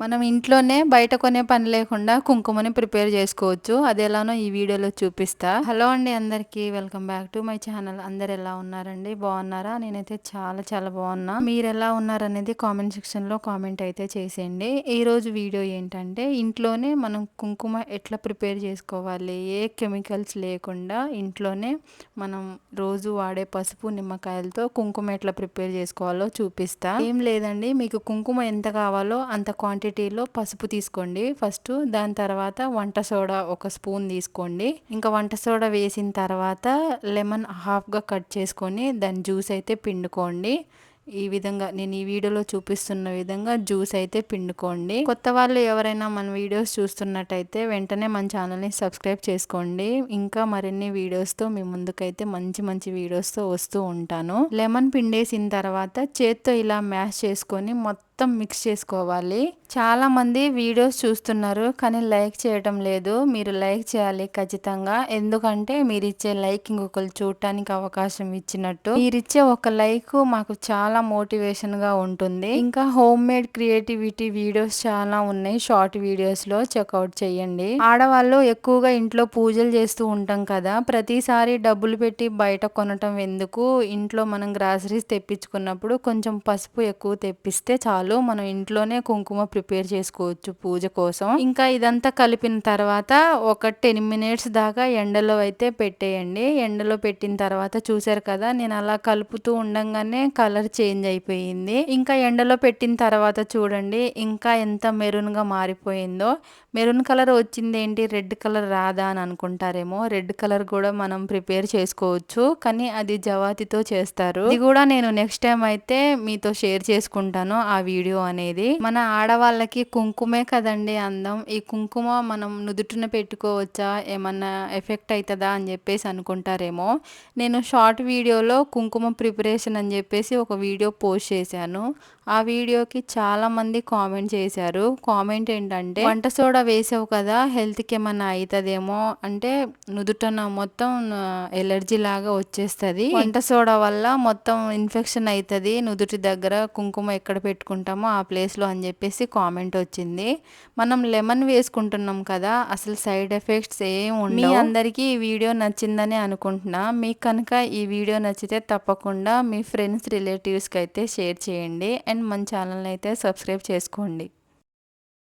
మనం ఇంట్లోనే బయట కొనే పని లేకుండా కుంకుమని ప్రిపేర్ చేసుకోవచ్చు. అది ఎలానో ఈ వీడియోలో చూపిస్తా. హలో అండి అందరికీ welcome back to my channel. అందరు ఎలా ఉన్నారండి? బాగున్నారా? నేనైతే చాలా చాలా బాగున్నా. మీరు ఎలా ఉన్నారనేది కామెంట్ సెక్షన్లో కామెంట్ అయితే చేసేయండి. ఈ రోజు వీడియో ఏంటంటే ఇంట్లోనే మనం కుంకుమ ఎట్లా ప్రిపేర్ చేసుకోవాలి? ఏ కెమికల్స్ లేకుండా ఇంట్లోనే మనం రోజు వాడే పసుపు నిమ్మకాయలతో కుంకుమ ఎట్లా ప్రిపేర్ చేసుకోవాలో చూపిస్తా. ఏం లేదండి మీకు కుంకుమ ఎంత కావాలో అంత క్వాంటిటీ క్వాంటిటీలో పసుపు తీసుకోండి. ఫస్ట్ దాని తర్వాత వంట సోడా ఒక స్పూన్ తీసుకోండి. ఇంకా వంట సోడా వేసిన తర్వాత లెమన్ హాఫ్గా కట్ చేసుకొని దాని జ్యూస్ అయితే పిండుకోండి. ఈ విధంగా నేను ఈ వీడియోలో చూపిస్తున్న విధంగా జ్యూస్ అయితే పిండుకోండి. కొత్త వాళ్ళు ఎవరైనా మన వీడియోస్ చూస్తున్నట్టయితే వెంటనే మన ఛానల్ని సబ్స్క్రైబ్ చేసుకోండి. ఇంకా మరిన్ని వీడియోస్తో మీ ముందుకైతే మంచి మంచి వీడియోస్తో వస్తూ ఉంటాను. లెమన్ పిండేసిన తర్వాత చేత్తో ఇలా మ్యాష్ చేసుకొని మొత్తం మొత్తం మిక్స్ చేసుకోవాలి. చాలామంది వీడియోస్ చూస్తున్నారు కానీ లైక్ చేయటం లేదు. మీరు లైక్ చేయాలి ఖచ్చితంగా. ఎందుకంటే మీరు ఇచ్చే లైక్ ఇంకొకరు చూడటానికి అవకాశం ఇచ్చినట్టు. మీరిచ్చే ఒక లైక్ మాకు చాలా మోటివేషన్గా ఉంటుంది. ఇంకా హోమ్ మేడ్ క్రియేటివిటీ వీడియోస్ చాలా ఉన్నాయి. షార్ట్ వీడియోస్లో చెక్అవుట్ చేయండి. ఆడవాళ్ళు ఎక్కువగా ఇంట్లో పూజలు చేస్తూ ఉంటాం కదా. ప్రతిసారి డబ్బులు పెట్టి బయట కొనటం ఎందుకు? ఇంట్లో మనం గ్రాసరీస్ తెప్పించుకున్నప్పుడు కొంచెం పసుపు ఎక్కువ తెప్పిస్తే చాలు. మనం ఇంట్లోనే కుంకుమ ప్రిపేర్ చేసుకోవచ్చు పూజ కోసం. ఇంకా ఇదంతా కలిపిన తర్వాత ఒక టెన్ మినిట్స్ దాకా ఎండలో అయితే పెట్టేయండి. ఎండలో పెట్టిన తర్వాత చూసారు కదా నేను అలా కలుపుతూ ఉండగానే కలర్ చేంజ్ అయిపోయింది. ఇంకా ఎండలో పెట్టిన తర్వాత చూడండి ఇంకా ఎంత మెరూన్గా మారిపోయిందో. మెరూన్ కలర్ వచ్చింది ఏంటి రెడ్ కలర్ రాదా అని అనుకుంటారేమో. రెడ్ కలర్ కూడా మనం ప్రిపేర్ చేసుకోవచ్చు. కానీ అది జవాతితో చేస్తారు. ఇది కూడా నేను నెక్స్ట్ టైం అయితే మీతో షేర్ చేసుకుంటాను ఆ వీడియో అనేది. మన ఆడవాళ్ళ వాళ్ళకి కుంకుమే కదండి అందం. ఈ కుంకుమ మనం నుదుటిన పెట్టుకోవచ్చా? ఏమన్నా ఎఫెక్ట్ అవుతుందా అని చెప్పేసి అనుకుంటారేమో. నేను షార్ట్ వీడియోలో కుంకుమ ప్రిపరేషన్ అని చెప్పేసి ఒక వీడియో పోస్ట్ చేశాను. ఆ వీడియోకి చాలా మంది కామెంట్ చేశారు. కామెంట్ ఏంటంటే వంట సోడా వేసావు కదా హెల్త్కి ఏమన్నా అవుతుందేమో అంటే నుదుటన మొత్తం ఎలర్జీ లాగా వచ్చేస్తుంది. వంట సోడా వల్ల మొత్తం ఇన్ఫెక్షన్ అవుతుంది నుదుటి దగ్గర కుంకుమ ఎక్కడ పెట్టుకుంటామో ఆ ప్లేస్లో అని చెప్పేసి కామెంట్ వచ్చింది. మనం లెమన్ వేసుకుంటున్నాం కదా అసలు సైడ్ ఎఫెక్ట్స్ ఏం ఉండవు. అందరికీ ఈ వీడియో నచ్చిందని అనుకుంటున్నా. మీకు కనుక ఈ వీడియో నచ్చితే తప్పకుండా మీ ఫ్రెండ్స్ రిలేటివ్స్కి అయితే షేర్ చేయండి. అండ్ అండ్ మన ఛానల్ని అయితే సబ్స్క్రైబ్ చేసుకోండి.